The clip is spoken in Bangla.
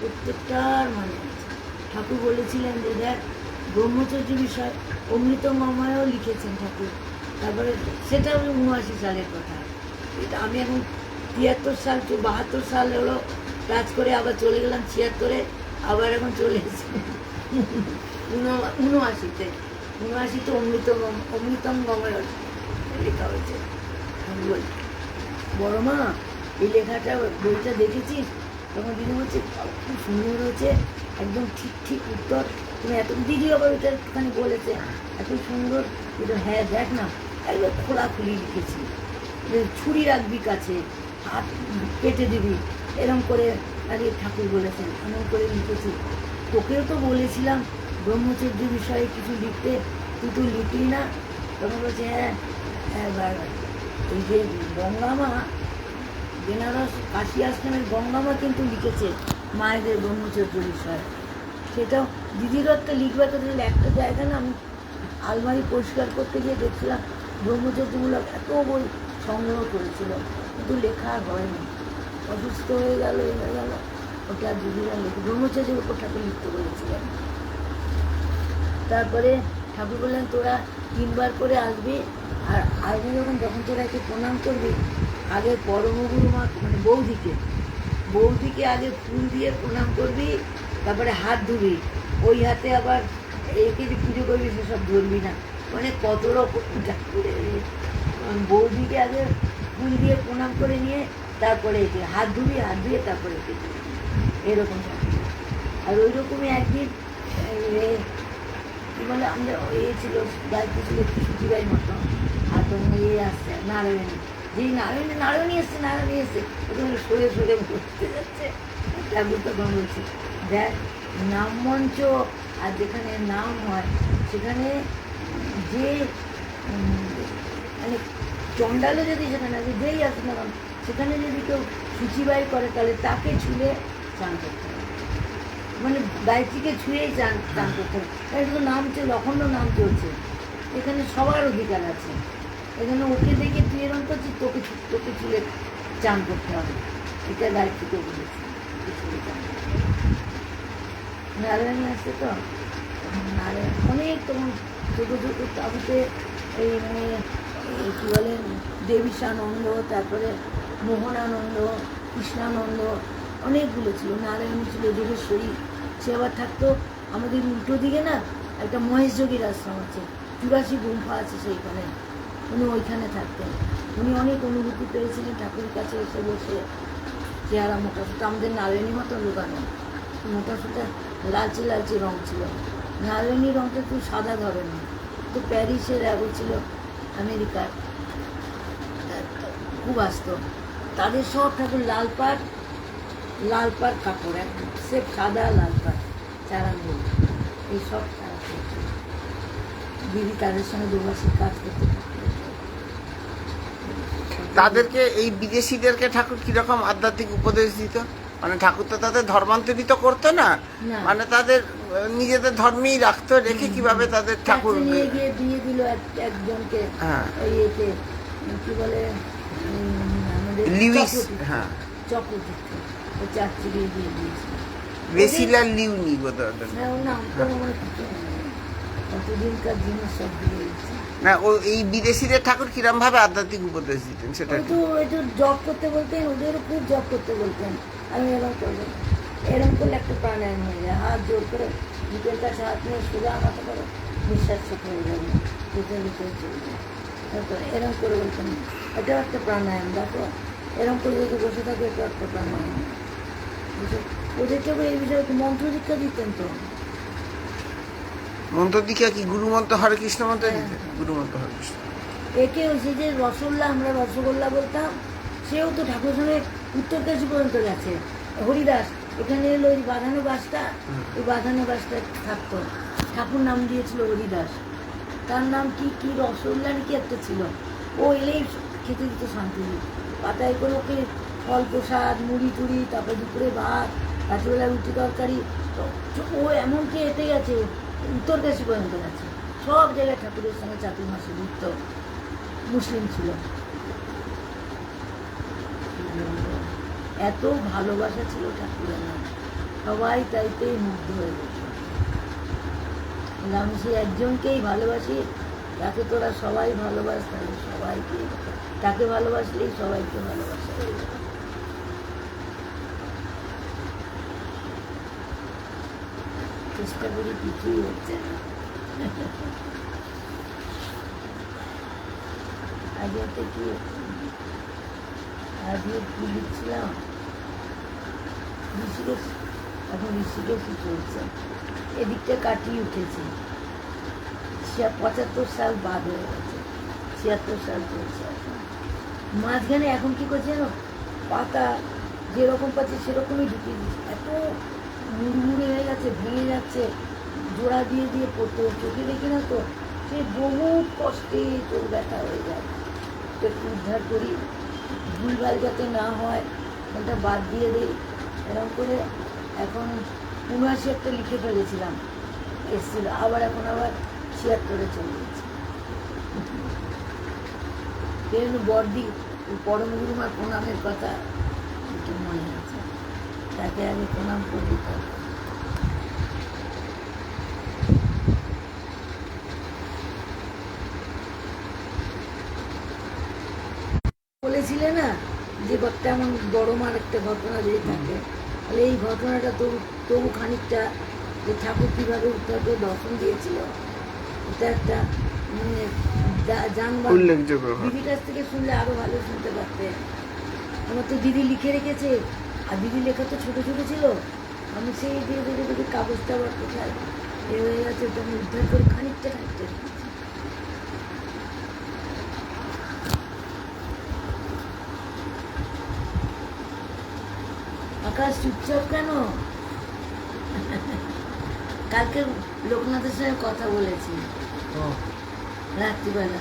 প্রত্যেকটার মানে ঠাকুর বলেছিলেন যে, দেখ, ব্রহ্মচর্য বিষয় অমৃতমময়ও লিখেছেন ঠাকুর। তারপরে সেটা ওই উনআশি সালের কথা। এটা আমি এখন তিয়াত্তর সাল, বাহাত্তর সাল হলো, কাজ করে আবার চলে গেলাম ছিয়াত্তরে, আবার এখন চলে এসেছি। উন- উনআশিতে। উনআশিতে অমৃতম অমৃতম গময় লেখা হয়েছে। আমি বড় মা, এই লেখাটা, বইটা দেখেছিস? তখন দিদি বলছে খুব সুন্দর হয়েছে, একদম ঠিক ঠিক উত্তর। তুমি এত দিদি আবার ওইটা একটুখানি বলেছে, এত সুন্দর। এটা হ্যাঁ দেখ না, একদম খোলাখুলি লিখেছি। ছুরি রাখবি কাছে, হাত কেটে দিবি। এরম করে আগে ঠাকুর বলেছেন, এমন করে লিখেছি। তোকেও তো বলেছিলাম ব্রহ্মচর্য বিষয়ে কিছু লিখতে, তুই তো লিখলি না। তখন বলছে হ্যাঁ হ্যাঁ এই যে গঙ্গামা বেনারস, কাশি আশ্রমের গঙ্গামা কিন্তু লিখেছে মায়েদের ব্রহ্মচর্য বিষয়। সেটাও দিদিরও একটা লিখবার কথা একটা জায়গা না আমি আলমারি পরিষ্কার করতে গিয়ে দেখছিলাম, ব্রহ্মচর্যমূলক এত বই সংগ্রহ করেছিল, কিন্তু লেখা আর হয়নি। অসুস্থ হয়ে গেল, এ হয়ে গেল ওটা আর দিদিরা লিখে ব্রহ্মচর্যের উপর ঠাকুর লিখতে বলেছিলেন। তারপরে ঠাকুর বললেন, তোরা তিনবার করে আসবি, আর আসবি যখন যখন তোরা একে প্রণাম করবি আগে পরমগুরু মা মানে বৌদিকে। বৌদিকে আগে ফুল দিয়ে প্রণাম করবি, তারপরে হাত ধুবি। ওই হাতে আবার একে যে পুজো করবি, সেসব ধরবি না। মানে কত রকম বৌদিকে আগে ফুল দিয়ে প্রণাম করে নিয়ে তারপরে একে হাত ধুবি, হাত ধুয়ে তারপরে একে এরকম আর ওই রকমই একদিন কি বলে, আমরা এ ছিল, গায়ত্রী ছিল সুচিবাই মতো। আর তখন এ আসছে, নারায়ণী। যেই নারায়ণী নারায়ণী এসছে নারায়ণী এসছে। ওখানে সরে সরে ঘুরতে যাচ্ছে তখন বলছে দেখ, নাম মঞ্চ আর যেখানে নাম হয়, সেখানে যে মানে চণ্ডালও যদি সেখানে আছে, যেই আসে না সেখানে যদি কেউ সূচিবাই করে, তাহলে তাকে ছুলে চান করতে হবে। মানে গায়ত্রীকে ছুঁয়েই চান চান করতে হবে। তাই শুধু নাম চলছে অখণ্ড নাম চলছে। এখানে সবার অধিকার আছে। এখানে ওকে দেখে তুই এরকম করছিস তোকে তোকে চুলে চান করতে হবে। এটা দায়িত্ব বলেছে করতে হবে। নারায়ণী আসছে তো? নারায়ণ অনেক তখন ছোটো ছোটো তাবুতে এই মানে কী বলে, দেবীশানন্দ, তারপরে মোহনানন্দ, কৃষ্ণানন্দ, অনেকগুলো ছিল। নারায়ণ ছিল দেবেশ্বরী সে আবার থাকতো আমাদের উল্টো দিকে না, একটা মহেশযোগীর আশ্রম আছে। চুরাশি গুম্ফা আছে সেইখানে। উনি ওইখানে থাকতেন। উনি অনেক অনুভূতি পেয়েছিলেন ঠাকুরের কাছে এসে বসে। চেহারা মোটা সোটা, আমাদের নারায়ণী মতো লুকানো। মোটা সোটা লালচে লালচে রং ছিল। নারায়ণী রঙটা একটু সাদা ধরনের। তো প্যারিসের অ্যাগো ছিল আমেরিকার। খুব আসতো। তাদের সব ঠাকুর লাল পাট লাল পাট কাপড় এক সে সাদা লাল পাট, চারা নেই এই সব তারা দিদি তাদের সঙ্গে দুমাসিক কাজ করতে থাকতো। তাদেরকে এই বিদেশিদেরকে ঠাকুর কীরকম আধ্যাত্মিক উপদেশ দিত মানে ঠাকুর তো তাদের ধর্মান্তরিত করতো না। মানে তাদের নিজেদের ধর্মেই রাখতো রেখে কীভাবে তাদের ঠাকুর নিয়ে গিয়ে দিয়ে দিল এক- একজনকে হ্যাঁ। কি বলে লিউইস হ্যাঁ দিয়ে দিয়ে দিয়েছে বেসিলা লিউনি নাম। হ্যাঁ নাম নেই। কতদিনকার জিনিস সব দিয়ে দিয়েছে না, ও এই বিদেশিদের ঠাকুর কিরম ভাবে আধ্যাত্মিক উপদেশ দিতেন সেটা তো, ওই তো জব করতে বলতেন ওদেরও খুব জব করতে বলতেন। আমি এরকম করলাম এরকম করলে একটা প্রাণায়াম হয়ে যায়। হাত জোর করে বুকের কাছে হাত নিয়ে সোজা মাথা করে নিঃশ্বাস ছোট হয়ে যাবে ভিতরে ভিতরে চলে যায় এরকম করে বলতেন এটাও একটা প্রাণায়াম দেখো এরকম করে যদি বসে থাকে এটাও একটা প্রাণায়াম ওদেরকে এই বিষয়ে একটু মন্ত্র দীক্ষা দিতেন তো। মন্ত্র দীক্ষা কি গুরু মন্ত্র হরে কৃষ্ণ মন্ত্র। দিতেন গুরু মন্ত্র হরে কৃষ্ণ। একে ওই যে রসগোল্লা, আমরা রসগোল্লা বলতাম, সেও তো ঠাকুর সঙ্গে উত্তরকাশী পর্যন্ত গেছে। হরিদাস, এখানে এলো ওই বাঁধানো বাসটা ওই বাঁধানো বাসটা থাকতো। ঠাকুর নাম দিয়েছিল হরিদাস। তার নাম কি কি রসগোল্লা কি একটা ছিল? ও এলেই খেতে দিত শান্তি। পাতায় করে ওকে ফল প্রসাদ, মুড়ি টুড়ি, তারপরে দুপুরে ভাত রাত্রিবেলা রুটি তরকারি। ও এমনকি এতে গেছে উত্তরকাশী পর্যন্ত গেছে। সব জায়গায় ঠাকুরের সঙ্গে চাতুর্মাসে ঘুরত মুসলিম ছিল। এত ভালোবাসা ছিল ঠাকুরের সবাই তাইতেই মুগ্ধ হয়ে গেছে। আমি সেই একজনকেই ভালোবাসি তাকে তোরা সবাই ভালোবাস, তাহলে সবাইকে তাকে ভালোবাসলেই সবাইকে ভালোবাসা হয়ে যাবে। চেষ্টা করি কিছুই হচ্ছে না। কি লিখছিলাম। ঋষিকেশ, এখন ঋষিকেশই চলছে। এদিকটা কাটিয়ে উঠেছে। পঁচাত্তর সাল বাদ হয়ে গেছে। ছিয়াত্তর সাল চলছে মাঝখানে এখন কি করছে জানো? পাতা যেরকম পাচ্ছে সেরকমই ঢুকিয়ে দিচ্ছে। এত মুড়মুড়ে হয়ে গেছে ভেঙে যাচ্ছে, জোড়া দিয়ে দিয়ে পড়তে চোখে দেখি না তো? সে বহু কষ্টে চোখ ব্যথা হয়ে যায়। তো একটু উদ্ধার করি। ভুলভাল যাতে না হয়, ওটা বাদ দিয়ে দিই। এরকম করে এখন উনআশি একটা লিখে ফেলেছিলাম। এসেছিল, আবার এখন আবার ছিয়াত্তরে চলে গেছে। জন্য বর্দি পরম গুরুমার প্রণামের কথা মনে আছে। তাকে আগে প্রণাম তারপর বলেছিলে না যে তেমন বড় মার একটা ঘটনা যদি থাকে? তাহলে এই ঘটনাটা তবু তবু খানিকটা যে ঠাকুর কীভাবে উদ্ধার করে দর্শন দিয়েছিল এটা একটা মানে জানবার দিদির কাছ থেকে শুনলে আরও ভালো শুনতে পারতে আমার তো দিদি লিখে রেখেছে আর দিদি লেখা তো ছোটো ছোটো ছিল। আমি সেই দিয়ে দেখে দেখি কাগজটা আবার কোথায়? এ হয়ে গেছে তো আমি উদ্ধার করে খানিকটা খানিকটা। আকাশ চুপচাপ কেন? কালকে লোকনাথের সঙ্গে কথা বলেছি। রাত্রিবেলা।